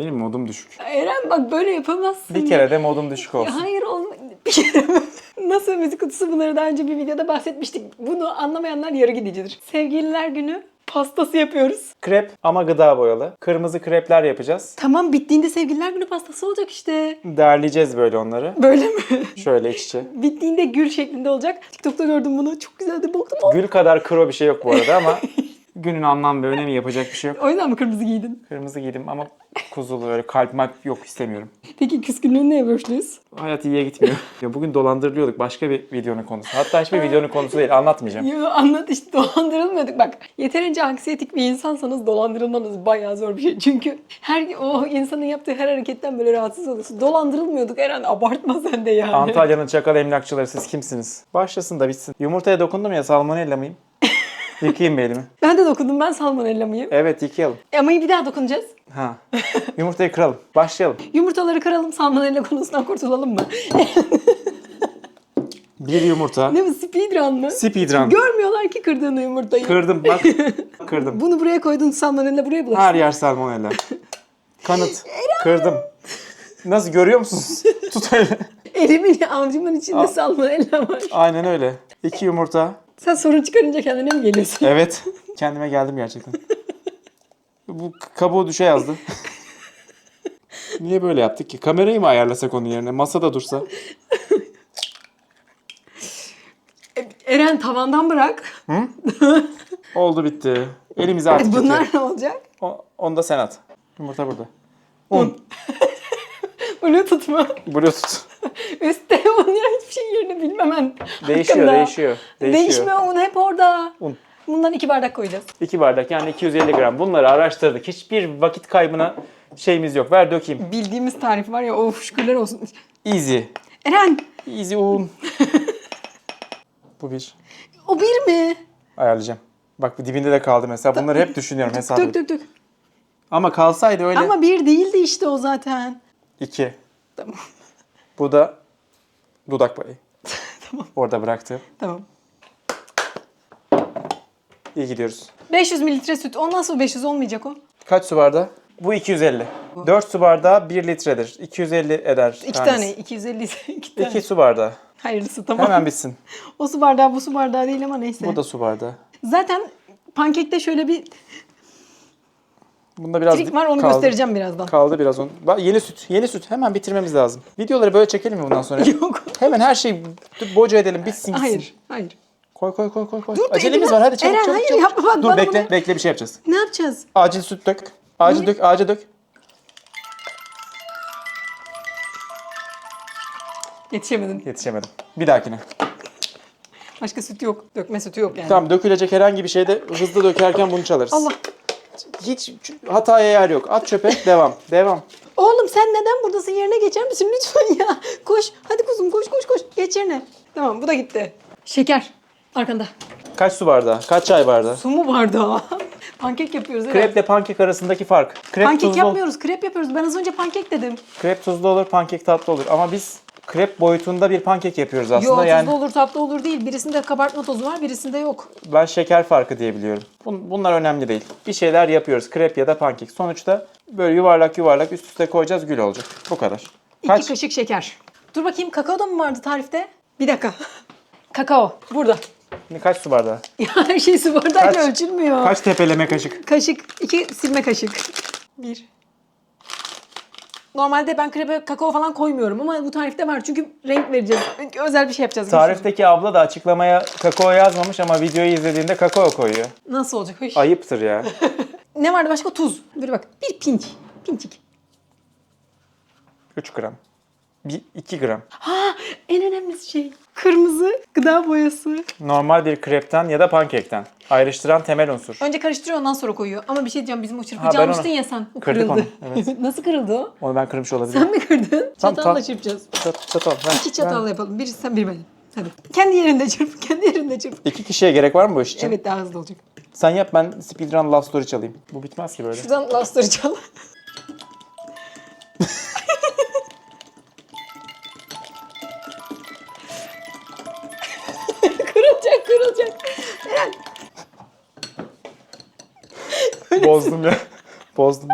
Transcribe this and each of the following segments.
Benim modum düşük. Eren bak böyle yapamazsın. Bir kere de modum düşük olsun. Hayır olma. Bir kere mi? Nasıl müzik kutusu bunları daha önce bir videoda bahsetmiştik. Bunu anlamayanlar yarı gidicidir. Sevgililer günü pastası yapıyoruz. Krep ama gıda boyalı. Kırmızı krepler yapacağız. Tamam bittiğinde sevgililer günü pastası olacak işte. Derleyeceğiz böyle onları. Böyle mi? Şöyle iç içe. bittiğinde gül şeklinde olacak. TikTok'ta gördüm bunu. Çok güzeldi. Baktım. Gül kadar kro bir şey yok bu arada ama günün anlam ve önemi yapacak bir şey yok. O yüzden mi kırmızı giydin? Kırmızı giydim ama kuzulu öyle kalp malp yok istemiyorum. Peki küskünlüğün neye borçluyuz? Hayat iyiye gitmiyor. Ya bugün dolandırılıyorduk başka bir videonun konusu. Hatta hiçbir videonun konusu değil anlatmayacağım. Yo, anlat işte dolandırılmıyorduk. Bak yeterince anksiyetik bir insansanız dolandırılmanız bayağı zor bir şey. Çünkü her o insanın yaptığı her hareketten böyle rahatsız oluyorsun. Dolandırılmıyorduk Eren abartma sen de yani. Antalya'nın çakal emlakçıları siz kimsiniz? Başlasın da bitsin. Yumurtaya dokundum ya salmonella mıyım? Yıkayayım bir elimi. Ben de dokundum ben salmonella mıyım? Evet yıkayalım. E, Ama bir daha dokunacağız. Ha. Yumurtayı kıralım. Başlayalım. Yumurtaları kıralım salmonella konusundan kurtulalım mı? Bir yumurta. ne bu speedrun mı? Speedrun. Görmüyorlar ki kırdığını yumurtayı. Kırdım bak. Kırdım. Bunu buraya koydun salmonella buraya bulaştı. Her yer salmonella. Kanıt. Kırdım. Nasıl görüyor musunuz? Tut öyle. Elimin avucumun içinde Aa. salmonella var. Aynen öyle. İki yumurta. Sen sorun çıkarınca kendine mi geliyorsun? Evet. Kendime geldim gerçekten. Bu kabuğu düşe yazdı. Niye böyle yaptık ki? Kamerayı mı ayarlasak onun yerine? Masada dursa. Eren tavandan bırak. Oldu bitti. Elimize artık Bunlar ne olacak? O, onu da sen at. Yumurta burada. Un. Bluetooth mu? Bluetooth. Üstte un ya hiçbir şey yerini bilmemen. Değişiyor, hakkında. değişiyor. Değişiyor. Değişmiyor un hep orada. Un. Bundan iki bardak koyacağız. 2 bardak yani 250 gram. Bunları araştırdık. Hiçbir vakit kaybına şeyimiz yok. Ver dökeyim. Bildiğimiz tarif var ya of şükürler olsun. Easy. Eren Easy un. Bu bir. o bir mi? Ayarlayacağım. Bak bu dibinde de kaldı mesela. Bunları hep düşünüyorum hesap Dök dök dök. Ama kalsaydı öyle. Ama bir değildi işte o zaten. 2. Tamam. Bu da dudak payı. tamam. Orada bıraktım. Tamam. İyi gidiyoruz. 500 mililitre süt. O nasıl 500 olmayacak o? Kaç su bardağı? Bu 250. 4 su bardağı 1 litredir. 250 eder. İki tanesi. tane. 250 ise iki tane. 2 su bardağı. Hayırlısı tamam. Hemen bitsin. O su bardağı bu su bardağı değil ama neyse. Bu da su bardağı. Zaten pankekte şöyle bir Bunda biraz trik var onu kaldı. göstereceğim birazdan. Kaldı biraz onu. Bak yeni süt, yeni süt. Hemen bitirmemiz lazım. Videoları böyle çekelim mi bundan sonra? Yok. Hemen her şeyi boca edelim, bitsin gitsin. Hayır, hayır. Koy koy koy koy koy. Dur, Acelemiz elime- var hadi çabuk Eren, çabuk. hayır, çabuk. yapma bak, Dur bana bekle, bunu- bekle bir şey yapacağız. Ne yapacağız? Acil süt dök. Acil dök, acil dök. Yetişemedim. Yetişemedim. Bir dahakine. Başka süt yok. Dökme sütü yok yani. Tamam dökülecek herhangi bir şeyde hızlı dökerken bunu çalarız. Allah. Hiç hataya yer yok. At çöpe. Devam. Devam. Oğlum sen neden buradasın? Yerine geçer misin lütfen ya? Koş. Hadi kuzum koş koş koş. Geç yerine. Tamam bu da gitti. Şeker. Arkanda. Kaç su bardağı? Kaç çay bardağı? Su mu ha? pankek yapıyoruz. Eren. Kreple pankek arasındaki fark. Krep Pankek tuzlu, yapmıyoruz. Krep yapıyoruz. Ben az önce pankek dedim. krep tuzlu olur, pankek tatlı olur. Ama biz krep boyutunda bir pankek yapıyoruz Yo aslında. tuzlu yani olur tatlı olur değil. Birisinde kabartma tozu var birisinde yok. ben şeker farkı diye biliyorum. Bun- Bunlar önemli değil. Bir şeyler yapıyoruz. Krep ya da pankek. Sonuçta böyle yuvarlak yuvarlak üst üste koyacağız gül olacak. Bu kadar. İki Kaç? kaşık şeker. Dur bakayım kakao da mı vardı tarifte? Bir dakika. kakao. Burada. Kaç su bardağı? Ya her şey su bardağıyla Kaç? ölçülmüyor. Kaç tepeleme kaşık? Kaşık. iki silme kaşık. Bir. Normalde ben krebe kakao falan koymuyorum ama bu tarifte var çünkü renk vereceğiz. Özel bir şey yapacağız. Tarifteki abla da açıklamaya kakao yazmamış ama videoyu izlediğinde kakao koyuyor. Nasıl olacak? Hış. Ayıptır ya. Ne vardı başka? Tuz. Böyle bak. Bir pinç. Pinçik. 3 gram. 1, 2 gram. Ha en önemli şey. Kırmızı gıda boyası. Normal bir krepten ya da pankekten. Ayrıştıran temel unsur. Önce karıştırıyor ondan sonra koyuyor. Ama bir şey diyeceğim bizim o Ha, çırpıcı ben almıştın onu- ya sen. O Kırdık kırıldı. onu, Nasıl kırıldı o? Onu ben kırmış olabilirim. Sen mi kırdın? Tam- Çatalla çırpacağız. Çat, çatal. ver, İki çatalla yapalım. Biri sen biri ben. Hadi. Kendi yerinde çırp. Kendi yerinde çırp. İki kişiye gerek var mı bu iş için? Evet daha hızlı olacak. Sen yap ben speedrun love story çalayım. Bu bitmez ki böyle. Şuradan lastları çal. Bozdum ya. Bozdum.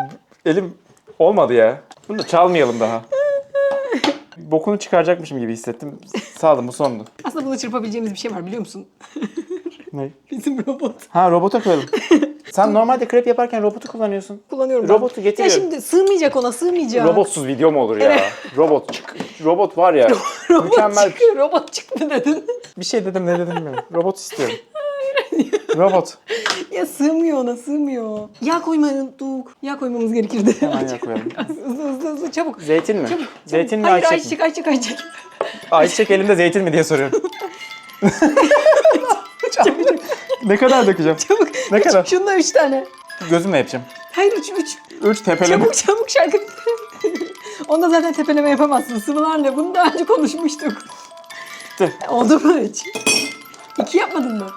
Elim Olmadı ya. Bunu da çalmayalım daha. Bokunu çıkaracakmışım gibi hissettim. Sağ olun bu sondu. Aslında bunu çırpabileceğimiz bir şey var biliyor musun? Ne? Bizim robot. Ha robota koyalım. Sen normalde krep yaparken robotu kullanıyorsun. Kullanıyorum. Robotu Ya getiriyorum. şimdi sığmayacak ona sığmayacak. Robotsuz video mu olur ya? Robot çık. Robot var ya. Robot mükemmel. çıkıyor. Robot çıktı dedin. Bir şey dedim ne dedim bilmiyorum. Robot istiyorum. Robot. Sığmıyor ona sığmıyor. Yağ koymayı unuttuk. Yağ koymamız gerekirdi. Hemen yağ koyalım. hızlı hızlı hızlı çabuk. Zeytin mi? Zeytin mi Hayır ayçiçek mi? ayçiçek ayçiçek ayçiçek. Ayçiçek elimde zeytin mi diye soruyorum. ne kadar dökeceğim? Çabuk. Ne kadar? Şununla üç tane. Gözümle yapacağım. Hayır üç üç. Üç tepeleme. Çabuk çabuk şarkı. Onda zaten tepeleme yapamazsın. Sıvılarla bunu daha önce konuşmuştuk. Bitti. Oldu mu üç? İki yapmadın mı?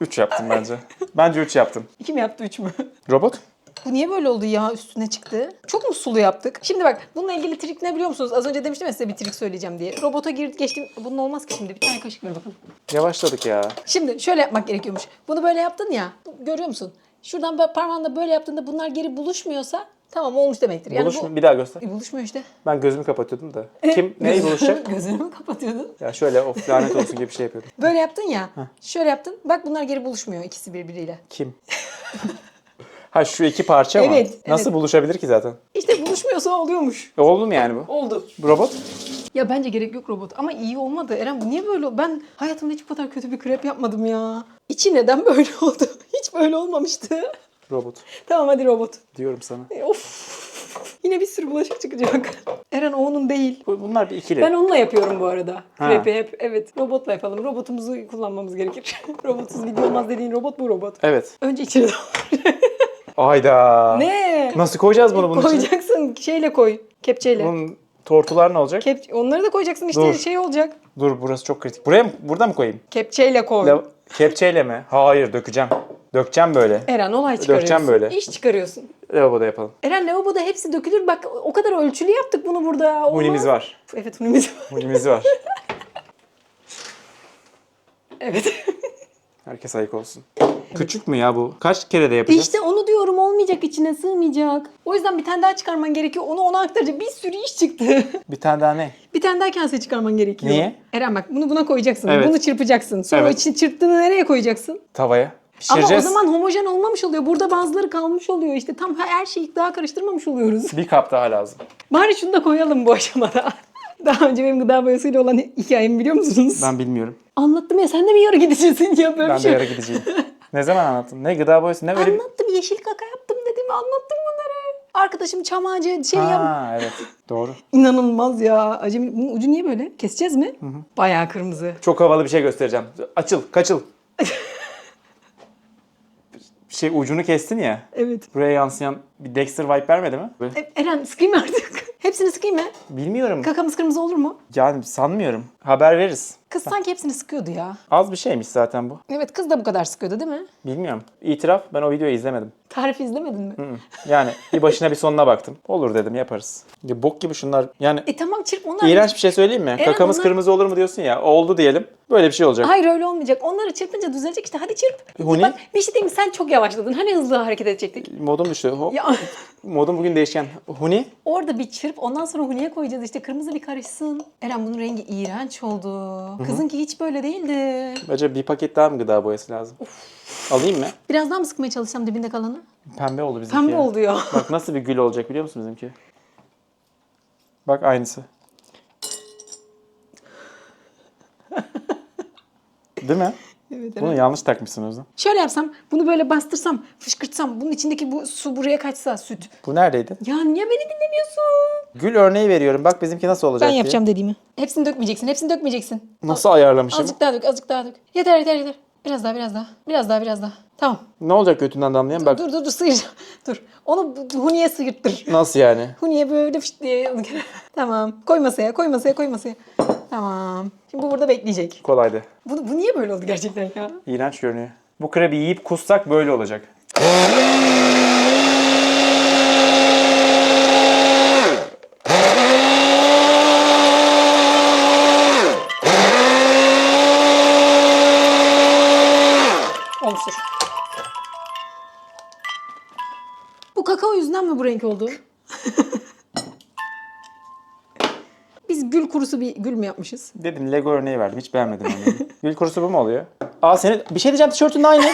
Üç yaptım bence. Bence üç yaptım. İki mi yaptı üç mü? Robot? Bu niye böyle oldu ya üstüne çıktı? Çok mu sulu yaptık? Şimdi bak bununla ilgili trik ne biliyor musunuz? Az önce demiştim ya size bir trik söyleyeceğim diye. Robota girdik geçtim. Bunun olmaz ki şimdi. Bir tane kaşık ver bakalım. Yavaşladık ya. Şimdi şöyle yapmak gerekiyormuş. Bunu böyle yaptın ya. Görüyor musun? Şuradan böyle parmağınla böyle yaptığında bunlar geri buluşmuyorsa tamam olmuş demektir. Yani Buluşma, bu... bir daha göster. E, buluşmuyor işte. Ben gözümü kapatıyordum da. Kim neyi buluşacak? Gözünü mü kapatıyordun? Ya şöyle of lanet olsun gibi bir şey yapıyordum. Böyle yaptın ya. Şöyle yaptın. Bak bunlar geri buluşmuyor ikisi birbiriyle. Kim? ha şu iki parça mı? Evet, Nasıl evet. buluşabilir ki zaten? İşte buluşmuyorsa oluyormuş. E, oldu mu yani bu? Oldu. Robot? Ya bence gerek yok robot. Ama iyi olmadı. Eren bu niye böyle? Ben hayatımda hiç bu kadar kötü bir krep yapmadım ya. İçi neden böyle oldu? Hiç böyle olmamıştı. Robot. tamam hadi robot. Diyorum sana. E, of. Yine bir sürü bulaşık çıkacak. Eren o onun değil. Bu- Bunlar bir ikili. Ben onunla yapıyorum bu arada. Ha. Krepi hep. Evet. Robotla yapalım. Robotumuzu kullanmamız gerekir. Robotsuz video olmaz dediğin robot bu robot. Evet. Önce doldur. Ayda. ne? Nasıl koyacağız bunu bunun içine? Koyacaksın şeyle koy. Kepçeyle. Bunun tortular ne olacak? Kep onları da koyacaksın işte Dur. şey olacak. Dur burası çok kritik. Buraya mı? Burada mı koyayım? Kepçeyle koy. Le- kepçeyle mi? Hayır dökeceğim. Dökeceğim böyle. Eren olay çıkarıyorsun. Dökeceğim böyle. İş çıkarıyorsun. Lavaboda yapalım. Eren lavaboda hepsi dökülür. Bak o kadar ölçülü yaptık bunu burada. Olmaz. Hunimiz var. Evet hunimiz var. Hunimiz var. Evet. Herkes ayık olsun. Küçük mü ya bu? Kaç kere de yapacağız? işte onu diyorum olmayacak içine sığmayacak. O yüzden bir tane daha çıkarman gerekiyor. Onu ona aktaracak. Bir sürü iş çıktı. Bir tane daha ne? bir tane daha kase çıkarman gerekiyor. Niye? Eren bak bunu buna koyacaksın. Evet. Bunu çırpacaksın. Sonra Evet. çırptığını nereye koyacaksın? Tavaya. Ama o Pişireceğiz. zaman homojen olmamış oluyor. Burada bazıları kalmış oluyor. İşte tam her şeyi daha karıştırmamış oluyoruz. Bir kap daha lazım. Bari şunu da koyalım bu aşamada. Daha önce benim gıda boyasıyla olan hikayemi biliyor musunuz? Ben bilmiyorum. Anlattım ya sen de mi yarı gideceksin ya böyle Ben bir şey. ara gideceğim. ne zaman anlattın? Ne gıda boyası? Ne öyle bir... Anlattım yeşil kaka yaptım dedim anlattım bunları. Arkadaşım çam ağacı şey yap. Ha evet. Doğru. İnanılmaz ya. Acemi. Bunun ucu niye böyle? Keseceğiz mi? Bayağı kırmızı. Çok havalı bir şey göstereceğim. Açıl, kaçıl. şey ucunu kestin ya. Evet. Buraya yansıyan bir Dexter vibe vermedi mi? E, Eren sıkayım artık. Hepsini sıkayım mı? Bilmiyorum. Kakamız kırmızı olur mu? Yani sanmıyorum. Haber veririz. Kız sanki hepsini sıkıyordu ya. Az bir şeymiş zaten bu. Evet kız da bu kadar sıkıyordu değil mi? Bilmiyorum. İtiraf ben o videoyu izlemedim. Tarif izlemedin mi? Hı. Yani bir başına bir sonuna baktım. Olur dedim yaparız. Ya bok gibi şunlar. Yani E tamam çırp onlar. iğrenç bir şey söyleyeyim mi? Kakamız onlar- kırmızı olur mu diyorsun ya. Oldu diyelim. Böyle bir şey olacak. Hayır öyle olmayacak. Onları çırpınca düzelecek işte. Hadi çırp. Huni? Bak bir şey diyeyim mi? Sen çok yavaşladın. Hani hızlı hareket edecektik. Modum düştü. Ya Modum bugün değişken. Huni? orada bir çırp. Ondan sonra huniye koyacağız işte. Kırmızı bir karışsın. Eren bunun rengi iğrenç oldu. Kızınki hiç böyle değildi. Acaba bir paket daha mı gıda boyası lazım? Alayım mı? Biraz daha mı sıkmaya çalışsam dibinde kalanı? Pembe oldu bizimki. Pembe ya. oldu ya. Bak nasıl bir gül olacak biliyor musun bizimki? Bak aynısı. Değil mi? Evet Bunu yanlış takmışsın o zaman. Şöyle yapsam, bunu böyle bastırsam, fışkırtsam, bunun içindeki bu su buraya kaçsa süt. Bu neredeydi? Ya niye beni dinlemiyorsun? Gül örneği veriyorum. Bak bizimki nasıl olacak Ben diye. yapacağım dediğimi. Hepsini dökmeyeceksin, hepsini dökmeyeceksin. Nasıl ayarlamışım? Azıcık daha dök, azıcık daha dök. Yeter, yeter, yeter. Biraz daha, biraz daha. Biraz daha, biraz daha. Tamam. Ne olacak götünden damlayan? Bak Dur, dur, dur, sıyır. dur. Onu bu- Huni'ye sıyırttır. nasıl yani? Huni'ye böyle fışt diye. tamam. Koy masaya, koy masaya, koy masaya. Tamam. Şimdi bu burada bekleyecek. Kolaydı. Bu, bu niye böyle oldu gerçekten ya? İğrenç görünüyor. Bu krebi yiyip kussak böyle olacak. Olmuştur. Bu kakao yüzünden mi bu renk oldu? gül kurusu bir gül mü yapmışız? Dedim Lego örneği verdim. Hiç beğenmedim onu. Gül kurusu bu mu oluyor? Aa senin bir şey diyeceğim tişörtün de aynı.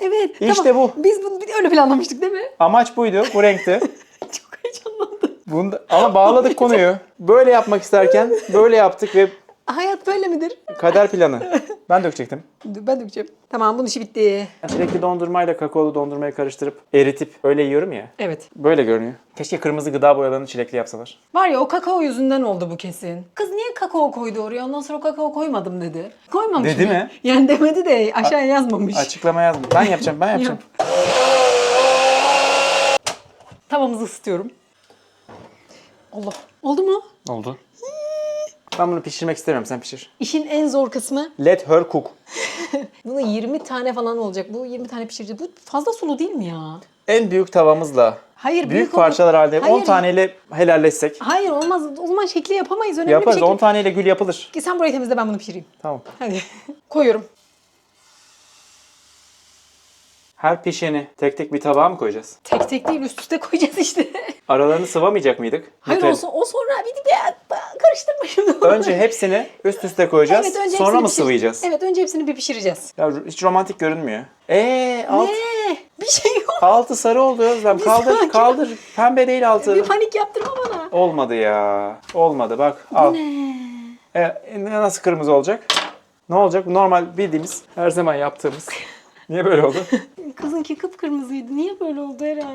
Evet. İşte tamam. bu. Biz bunu öyle planlamıştık değil mi? Amaç buydu. Bu renkte. Çok heyecanlandım. Bunda, ama bağladık konuyu. Böyle yapmak isterken böyle yaptık ve Hayat böyle midir? kader planı. Ben dökecektim. Ben dökeceğim. Tamam bunun işi bitti. Çilekli dondurmayla kakaolu dondurmayı karıştırıp eritip öyle yiyorum ya. Evet. Böyle görünüyor. Keşke kırmızı gıda boyalarını çilekli yapsalar. Var ya o kakao yüzünden oldu bu kesin. Kız niye kakao koydu oraya? Ondan sonra kakao koymadım dedi. Koymamış Dedi mi? Yani demedi de aşağıya yazmamış. Açıklama yazma. Ben yapacağım, ben yapacağım. Yap. Tavamızı ısıtıyorum. Allah. Oldu mu? Oldu. Ben bunu pişirmek istemiyorum, sen pişir. İşin en zor kısmı Let her cook. bunu 20 tane falan olacak. Bu 20 tane pişireceğiz. Bu fazla sulu değil mi ya? En büyük tavamızla Hayır büyük, büyük, olur. parçalar halinde 10 Hayır. taneyle helalleşsek Hayır olmaz. O zaman şekli yapamayız. Önemli yaparız. bir 10 şekil. taneyle gül yapılır. Sen burayı temizle ben bunu pişireyim. Tamam. Hadi. Koyuyorum. Her pişeni tek tek bir tabağa mı koyacağız? Tek tek değil üst üste koyacağız işte. Aralarını sıvamayacak mıydık? Hayır Nutella- olsun o sonra bir de bir- karıştırma şimdi. Önce hepsini üst üste koyacağız. Evet, önce sonra hepsini mı pişir- sıvayacağız? Evet önce hepsini bir pişireceğiz. Ya hiç romantik görünmüyor. Eee alt, Ne? Bir şey yok. altı sarı oldu Özlem. Kaldır sakin. kaldır. Pembe değil altı. Bir panik yaptırma bana. Olmadı ya. Olmadı bak. Al. Ne? E, nasıl kırmızı olacak? Ne olacak? Normal bildiğimiz, her zaman yaptığımız. Niye böyle oldu? Kızınki kıpkırmızıydı. Niye böyle oldu Eren?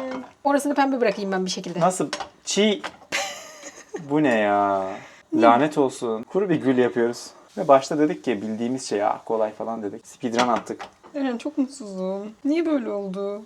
Orasını pembe bırakayım ben bir şekilde. Nasıl? Çiğ. Bu ne ya? Lanet olsun. Kuru bir gül yapıyoruz. Ve başta dedik ki bildiğimiz şey ya kolay falan dedik. Speedrun attık. Eren çok mutsuzum. Niye böyle oldu?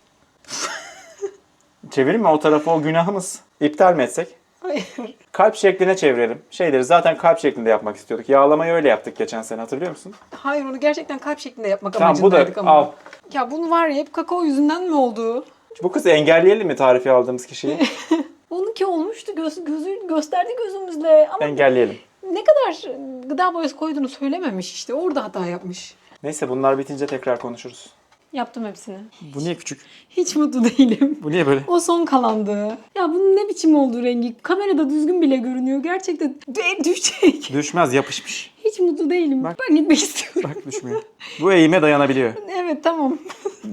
Çevirin mi o tarafa o günahımız? İptal mi etsek? Hayır. Kalp şekline çevirelim. Şeyleri zaten kalp şeklinde yapmak istiyorduk. Yağlamayı öyle yaptık geçen sene hatırlıyor musun? Hayır onu gerçekten kalp şeklinde yapmak Tamam bu da amacındaydık ama. al. Ya bunu var ya hep kakao yüzünden mi oldu? Bu kızı engelleyelim mi tarifi aldığımız kişiyi? Onunki olmuştu göz, gözü gösterdi gözümüzle ama engelleyelim. ne kadar gıda boyası koyduğunu söylememiş işte orada hata yapmış. Neyse bunlar bitince tekrar konuşuruz. Yaptım hepsini. Bu niye küçük? Hiç mutlu değilim. Bu niye böyle? O son kalandı. Ya bunun ne biçim oldu rengi? Kamerada düzgün bile görünüyor. Gerçekten de- düşecek. Düşmez yapışmış. Hiç mutlu değilim. Bak. Ben gitmek istiyorum. Bak düşmüyor. Bu eğime dayanabiliyor. evet tamam.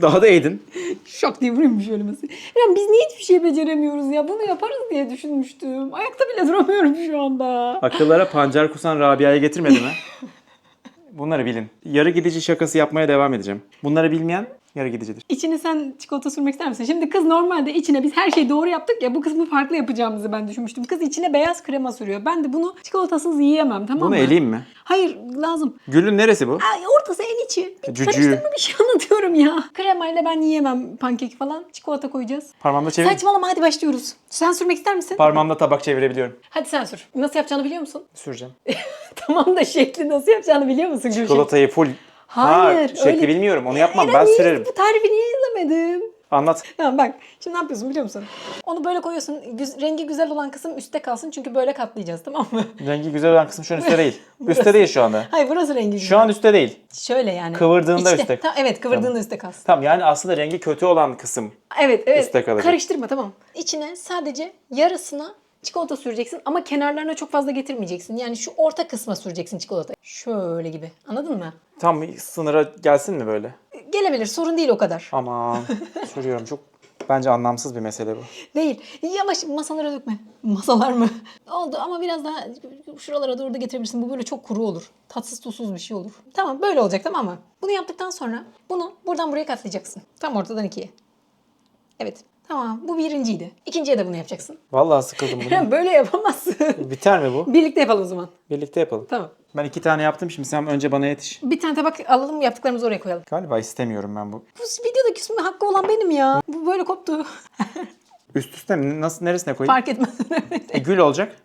Daha da eğdin. Şok diye vurayım şöyle mesela. Ya biz niye hiçbir şey beceremiyoruz ya? Bunu yaparız diye düşünmüştüm. Ayakta bile duramıyorum şu anda. Akıllara pancar kusan Rabia'yı getirmedi mi? Bunları bilin. Yarı gidici şakası yapmaya devam edeceğim. Bunları bilmeyen yarı gidicidir. İçine sen çikolata sürmek ister misin? Şimdi kız normalde içine biz her şeyi doğru yaptık ya bu kısmı farklı yapacağımızı ben düşünmüştüm. Kız içine beyaz krema sürüyor. Ben de bunu çikolatasız yiyemem tamam Bunu mı? eleyeyim mi? Hayır lazım. Gülün neresi bu? Ay ortası en içi. Bir Cücüğü. Karıştırma bir şey anlatıyorum ya. Kremayla ben yiyemem pankek falan. Çikolata koyacağız. Parmağımda çevir. Saçmalama hadi başlıyoruz. Sen sürmek ister misin? Parmağımda tabak çevirebiliyorum. hadi sen sür. Nasıl yapacağını biliyor musun? Süreceğim. tamam da şekli nasıl yapacağını biliyor musun Gülşen? Çikolatayı full. Hayır, Ha, şekli öyle- bilmiyorum. Onu yapmam. Eren, ben niye sürerim. Bu tarifi niye izlemedin? Anlat. Tamam bak şimdi ne yapıyorsun biliyor musun? Onu böyle koyuyorsun. Güz- rengi güzel olan kısım üstte kalsın çünkü böyle katlayacağız tamam mı? Rengi güzel olan kısım şu an üstte değil. Üstte değil şu anda. Hayır burası rengi güzel. Şu an üstte değil. Şöyle yani. Kıvırdığında İçte. üstte. Tamam, evet kıvırdığında üstte kalsın. Tamam yani aslında rengi kötü olan kısım. Evet evet. Üstte kalacak. Karıştırma tamam. İçine sadece yarısına çikolata süreceksin ama kenarlarına çok fazla getirmeyeceksin. Yani şu orta kısma süreceksin çikolatayı. Şöyle gibi. Anladın mı? Tam sınıra gelsin mi böyle? Gelebilir sorun değil o kadar. Aman. Soruyorum çok bence anlamsız bir mesele bu. Değil. Yavaş masalara dökme. Masalar mı? Oldu ama biraz daha şuralara doğru da getirebilirsin. Bu böyle çok kuru olur. Tatsız tuzsuz bir şey olur. Tamam böyle olacak tamam mı? Bunu yaptıktan sonra bunu buradan buraya katlayacaksın. Tam ortadan ikiye. Evet. Tamam bu birinciydi. İkinciye de bunu yapacaksın. Vallahi sıkıldım bunu. böyle yapamazsın. Biter mi bu? Birlikte yapalım o zaman. Birlikte yapalım. Tamam. Ben iki tane yaptım şimdi sen önce bana yetiş. Bir tane tabak alalım yaptıklarımızı oraya koyalım. Galiba istemiyorum ben bu. Bu videoda küsme hakkı olan benim ya. Bu böyle koptu. Üst üste mi? Nasıl neresine koyayım? Fark etmez. E, gül olacak.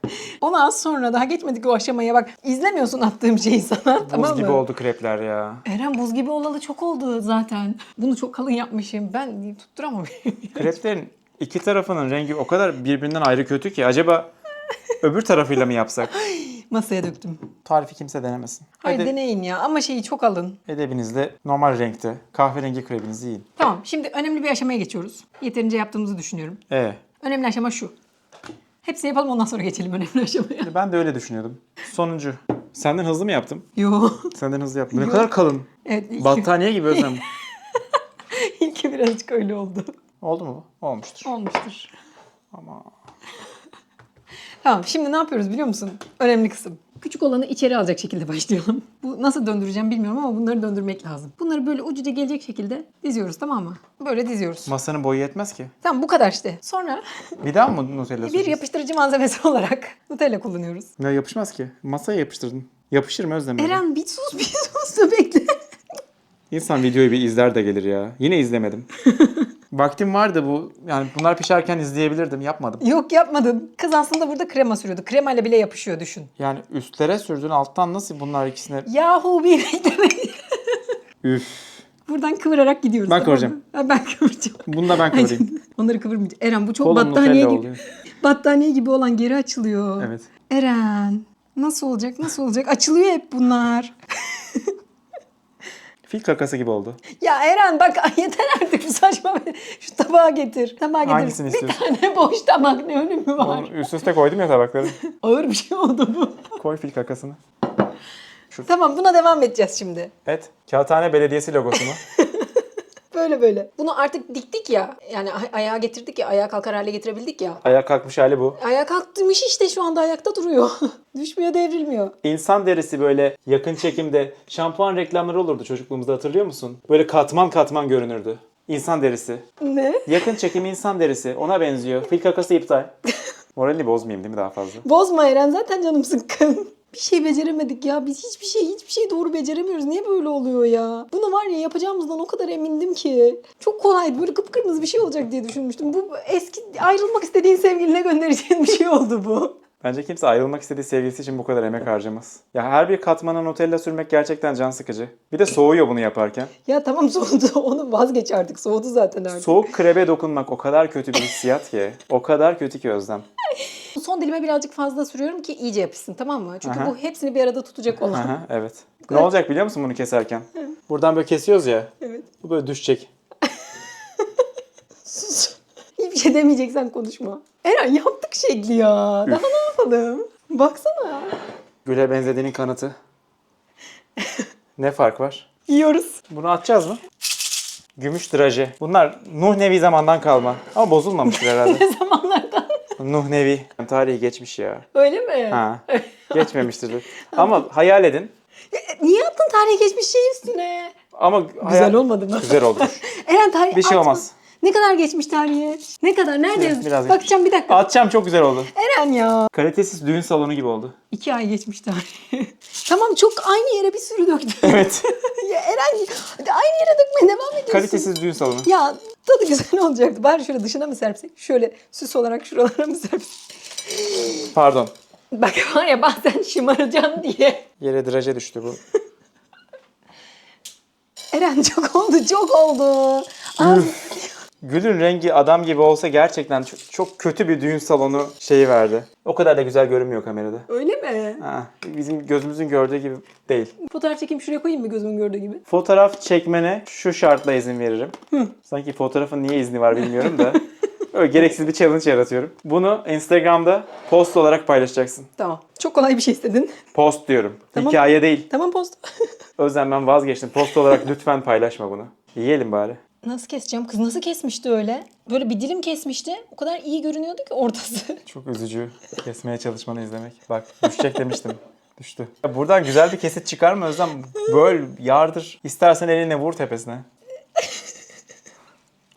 Onu az sonra daha geçmedik o aşamaya bak. izlemiyorsun attığım şeyi sana. Buz tamam gibi mı? oldu krepler ya. Eren buz gibi olalı çok oldu zaten. Bunu çok kalın yapmışım. Ben tutturamam. Kreplerin iki tarafının rengi o kadar birbirinden ayrı kötü ki acaba öbür tarafıyla mı yapsak? Masaya döktüm. Tarifi kimse denemesin. Hayır Hadi deneyin ya ama şeyi çok alın. edebinizle normal renkte kahverengi krebinizi yiyin. Tamam şimdi önemli bir aşamaya geçiyoruz. Yeterince yaptığımızı düşünüyorum. E Önemli aşama şu. Hepsini yapalım ondan sonra geçelim önemli aşamaya. Ben de öyle düşünüyordum. Sonuncu. Senden hızlı mı yaptım? Yo. Senden hızlı yaptım. Ne kadar kalın. Evet ilk, Battaniye gibi Özlem. ilki birazcık öyle oldu. Oldu mu? Olmuştur. Olmuştur. Ama Tamam şimdi ne yapıyoruz biliyor musun? Önemli kısım. Küçük olanı içeri alacak şekilde başlayalım. Bu nasıl döndüreceğim bilmiyorum ama bunları döndürmek lazım. Bunları böyle ucuca gelecek şekilde diziyoruz tamam mı? Böyle diziyoruz. masanın boyu yetmez ki. Tamam bu kadar işte. Sonra Bir daha mı Nutella bir süreceğiz? yapıştırıcı malzemesi olarak Nutella kullanıyoruz. Ya yapışmaz ki. Masaya yapıştırdın. Yapışır mı Özlem? böyle? Eren bir sus bir sus da bekle. İnsan videoyu bir izler de gelir ya. Yine izlemedim. Vaktim vardı bu. Yani bunlar pişerken izleyebilirdim. Yapmadım. Yok yapmadın. Kız aslında burada krema sürüyordu. Kremayla bile yapışıyor düşün. Yani üstlere sürdün alttan nasıl bunlar ikisine... Yahu bir bekleme. Üf. Buradan kıvırarak gidiyoruz. Ben kıvıracağım. Ha, ben kıvıracağım. Bunu da ben kıvırayım. Onları kıvırmayacağım. Eren bu çok Kolum battaniye gibi. oluyor. Battaniye gibi olan geri açılıyor. Evet. Eren nasıl olacak nasıl olacak? Açılıyor hep bunlar. Fil kakası gibi oldu. Ya Eren bak yeter artık bu saçma. Şu tabağı getir. Tabağı getir. Hangisini bir istiyorsun? tane boş tabak ne önemi var? Onu üst üste koydum ya tabakları. Ağır bir şey oldu bu. Koy fil kakasını. tamam buna devam edeceğiz şimdi. Et. Kağıthane Belediyesi logosunu. Böyle böyle. Bunu artık diktik ya. Yani ay- ayağa getirdik ya. Ayağa kalkar hale getirebildik ya. Ayağa kalkmış hali bu. Ayağa kalktırmış işte şu anda ayakta duruyor. Düşmüyor devrilmiyor. İnsan derisi böyle yakın çekimde şampuan reklamları olurdu çocukluğumuzda hatırlıyor musun? Böyle katman katman görünürdü. İnsan derisi. Ne? Yakın çekim insan derisi. Ona benziyor. Fil kakası iptal. Moralini bozmayayım değil mi daha fazla? Bozma Eren zaten canım sıkkın. Bir şey beceremedik ya. Biz hiçbir şey hiçbir şey doğru beceremiyoruz. Niye böyle oluyor ya? Bunu var ya yapacağımızdan o kadar emindim ki. Çok kolaydı. Böyle kıpkırmızı bir şey olacak diye düşünmüştüm. Bu eski ayrılmak istediğin sevgiline göndereceğin bir şey oldu bu. Bence kimse ayrılmak istediği sevgilisi için bu kadar emek harcamaz. Ya her bir katmana Nutella sürmek gerçekten can sıkıcı. Bir de soğuyor bunu yaparken. Ya tamam soğudu. Onu vazgeç artık. Soğudu zaten artık. Soğuk krebe dokunmak o kadar kötü bir hissiyat ki. O kadar kötü ki Özlem. Son dilime birazcık fazla sürüyorum ki iyice yapışsın tamam mı? Çünkü Aha. bu hepsini bir arada tutacak olan. Aha, evet. Ne olacak biliyor musun bunu keserken? Buradan böyle kesiyoruz ya. evet. Bu böyle düşecek. Sus. Hiçbir şey demeyeceksen konuşma. Eren yaptık şekli ya. Daha ne yapalım? Baksana. Güle benzediğinin kanıtı. ne fark var? Yiyoruz. Bunu atacağız mı? Gümüş draje. Bunlar Nuh Nevi zamandan kalma. Ama bozulmamıştır herhalde. Ne zamanlardan? Nuh Nevi. Tarihi geçmiş ya. Öyle mi? Ha. Geçmemiştir. Ama hayal edin. E, Niye attın tarihi geçmiş şey üstüne? Ama Güzel hayal... olmadı mı? Güzel oldu. Eren tarih Bir şey atma. olmaz. Ne kadar geçmiş tarihi? Ne kadar? Nerede? Yazıyor? biraz Bakacağım bir dakika. Atacağım çok güzel oldu. Eren ya. Kalitesiz düğün salonu gibi oldu. İki ay geçmiş tarihi. tamam çok aynı yere bir sürü döktün. Evet. ya Eren aynı yere dökmeye devam ediyorsun. Kalitesiz düğün salonu. Ya tadı güzel olacaktı. Bari şöyle dışına mı serpsek? Şöyle süs olarak şuralara mı serpsek? Pardon. Bak var ya bazen şımaracaksın diye. Yere draje düştü bu. Eren çok oldu çok oldu. Az, Gül'ün rengi adam gibi olsa gerçekten çok, çok kötü bir düğün salonu şeyi verdi. O kadar da güzel görünmüyor kamerada. öyle mi? Ha, bizim gözümüzün gördüğü gibi değil. Fotoğraf çekeyim şuraya koyayım mı gözümün gördüğü gibi? Fotoğraf çekmene şu şartla izin veririm. Sanki fotoğrafın niye izni var bilmiyorum da. Öyle gereksiz bir challenge yaratıyorum. Bunu Instagram'da post olarak paylaşacaksın. Tamam. Çok kolay bir şey istedin. Post diyorum. Tamam. Hikaye değil. Tamam post. Özlem ben vazgeçtim. Post olarak lütfen paylaşma bunu. Yiyelim bari. Nasıl keseceğim? Kız nasıl kesmişti öyle? Böyle bir dilim kesmişti. O kadar iyi görünüyordu ki ortası. Çok üzücü kesmeye çalışmanı izlemek. Bak düşecek demiştim. Düştü. Ya Buradan güzel bir kesit çıkar mı Özlem? Böl, yardır. İstersen eline vur tepesine.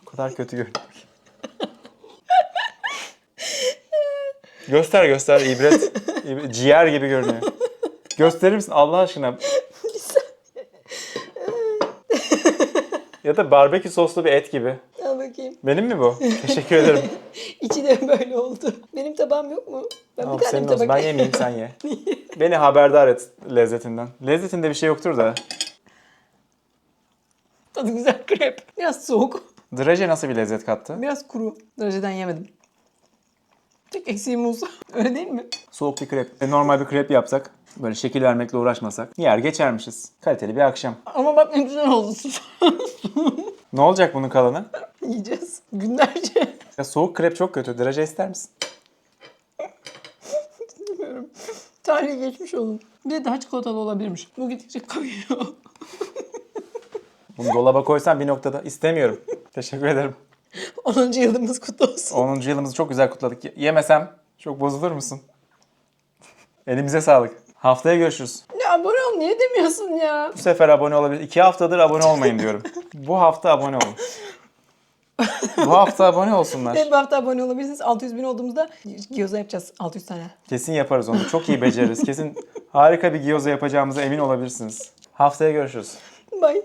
O kadar kötü görünüyor. göster göster ibret. İbret- Ciğer gibi görünüyor. Gösterir misin Allah aşkına? Ya da barbekü soslu bir et gibi. Al bakayım. Benim mi bu? Teşekkür ederim. İçi de böyle oldu. Benim tabağım yok mu? Ben Tamam bir tane senin olsun. tabak Ben yemeyeyim sen ye. Beni haberdar et lezzetinden. Lezzetinde bir şey yoktur da. Tadı güzel krep. Biraz soğuk. Draje nasıl bir lezzet kattı? Biraz kuru. Dereceden yemedim. Tek eksiğim olsa. Öyle değil mi? Soğuk bir krep. E, normal bir krep yapsak, böyle şekil vermekle uğraşmasak yer geçermişiz. Kaliteli bir akşam. Ama bak ne güzel oldu. Ne olacak bunun kalanı? Yiyeceğiz. Günlerce. Ya soğuk krep çok kötü. Draje ister misin? Tarihi geçmiş olun. Bir de daha çikolatalı olabilirmiş. Bu gittikçe kayıyor. Bunu dolaba koysam bir noktada istemiyorum. Teşekkür ederim. 10. yılımız kutlu olsun. 10. yılımızı çok güzel kutladık. Ye- Yemesem çok bozulur musun? Elimize sağlık. Haftaya görüşürüz. Ya abone ol niye demiyorsun ya? Bu sefer abone olabilir. İki haftadır abone olmayın diyorum. Bu hafta abone olun. Bu hafta abone olsunlar. Evet bu hafta abone olabilirsiniz. 600 bin olduğumuzda gyoza yapacağız. 600 tane. Kesin yaparız onu. Çok iyi beceririz. Kesin harika bir gyoza yapacağımıza emin olabilirsiniz. Haftaya görüşürüz. Bye.